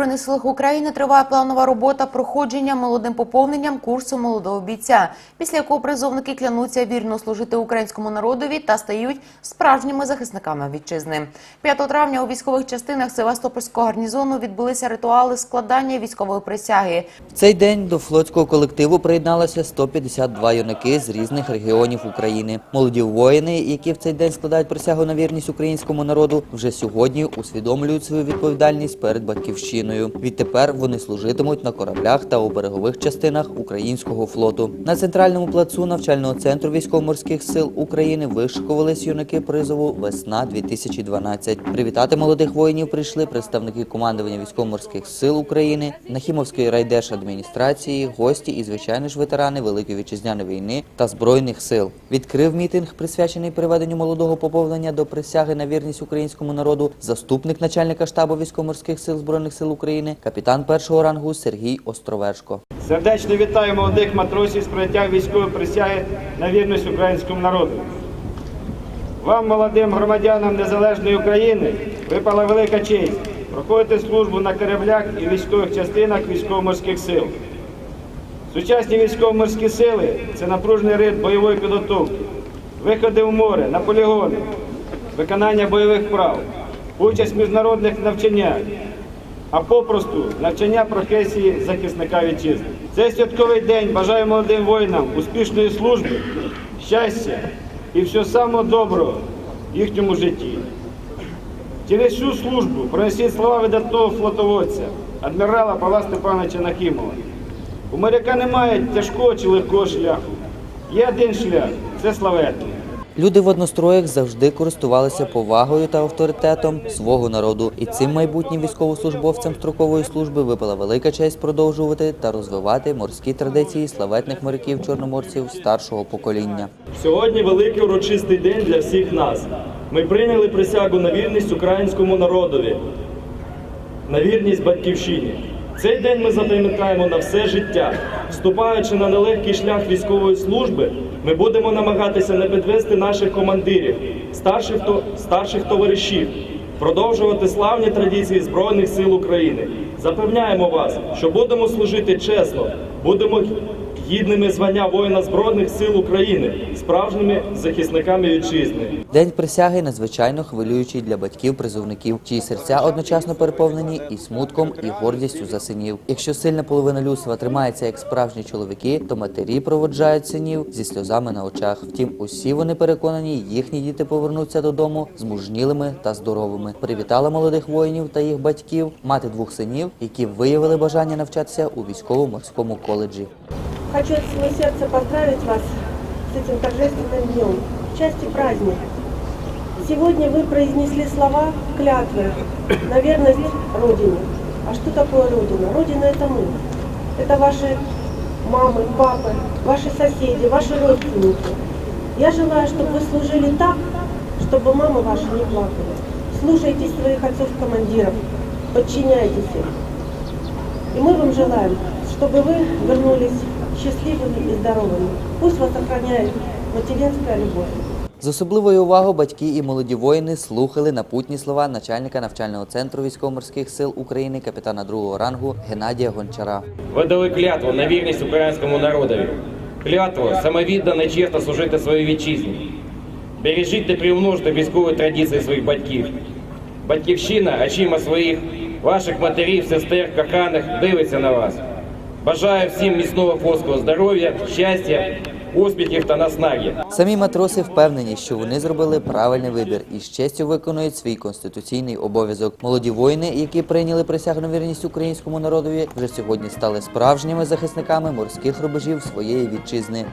Збройних України триває планова робота проходження молодим поповненням курсу молодого бійця, після якого призовники клянуться вірно служити українському народові та стають справжніми захисниками вітчизни. 5 травня у військових частинах Севастопольського гарнізону відбулися ритуали складання військової присяги. В цей день до флотського колективу приєдналося 152 юнаки з різних регіонів України. Молоді воїни, які в цей день складають присягу на вірність українському народу, вже сьогодні усвідомлюють свою відповідальність перед батьківщиною. Відтепер вони служитимуть на кораблях та у берегових частинах українського флоту. На центральному плацу навчального центру військово-морських сил України вишикувались юнаки призову Весна 2012 Привітати молодих воїнів прийшли представники командування військово-морських сил України, Нахімовської райдержадміністрації, гості і звичайно ж ветерани Великої вітчизняної війни та збройних сил. Відкрив мітинг, присвячений приведенню молодого поповнення до присяги на вірність українському народу, заступник начальника штабу військово-морських сил збройних сил України, капітан першого рангу Сергій Островершко. Сердечно вітаю молодих матросів з прийняттям військової присяги на вірність українському народу. Вам, молодим громадянам незалежної України, випала велика честь проходити службу на кораблях і військових частинах військово-морських сил. Сучасні військово-морські сили це напружений ритм бойової підготовки, виходи в море, на полігони, виконання бойових прав, участь в міжнародних навчаннях, а попросту навчання професії захисника вітчизни. Цей святковий день бажаю молодим воїнам успішної служби, щастя і всього самого доброго в їхньому житті. Через цю службу пронесіть слова видатного флотоводця, адмірала Павла Степановича Нахімова. У моряка немає тяжкого чи легкого шляху. Є один шлях це славетний. Люди в одностроях завжди користувалися повагою та авторитетом свого народу, і цим майбутнім військовослужбовцям строкової служби випала велика честь продовжувати та розвивати морські традиції славетних моряків чорноморців старшого покоління. Сьогодні великий урочистий день для всіх нас. Ми прийняли присягу на вірність українському народові, на вірність батьківщині. Цей день ми запам'ятаємо на все життя. Вступаючи на нелегкий шлях військової служби, ми будемо намагатися не підвести наших командирів, старших, то- старших товаришів, продовжувати славні традиції Збройних сил України. Запевняємо вас, що будемо служити чесно, будемо гідними звання воїна Збройних сил України, справжніми захисниками вітчизни. День присяги надзвичайно хвилюючий для батьків призовників, чиї серця одночасно переповнені і смутком, і гордістю за синів. Якщо сильна половина людства тримається як справжні чоловіки, то матері проводжають синів зі сльозами на очах. Втім, усі вони переконані, їхні діти повернуться додому змужнілими та здоровими. Привітала молодих воїнів та їх батьків, мати двох синів, які виявили бажання навчатися у військово-морському коледжі. Хочу от всего сердца поздравить вас с этим торжественным днем, в части праздник. Сегодня вы произнесли слова клятвы на верность Родине. А что такое Родина? Родина это мы. Это ваши мамы, папы, ваши соседи, ваши родственники. Я желаю, чтобы вы служили так, чтобы мамы ваши не плакали. Слушайтесь своих отцов-командиров, подчиняйтесь им. И мы вам желаем, чтобы вы вернулись счастливыми и здоровыми. Пусть вас охраняет материнская любовь. З особливою увагою батьки і молоді воїни слухали напутні слова начальника навчального центру військово-морських сил України, капітана другого рангу Геннадія Гончара. Ви дали клятву на вірність українському народові. Клятву самовіддано чесно служити своїй вітчизні. Бережіть та приумножте військові традиції своїх батьків. Батьківщина, очима своїх, ваших матерів, сестер, коханих дивиться на вас. Бажаю всім міцного флотського здоров'я, щастя, успіхів та наснаги. Самі матроси впевнені, що вони зробили правильний вибір і з честю виконують свій конституційний обов'язок. Молоді воїни, які прийняли присягу на вірність українському народові, вже сьогодні стали справжніми захисниками морських рубежів своєї вітчизни.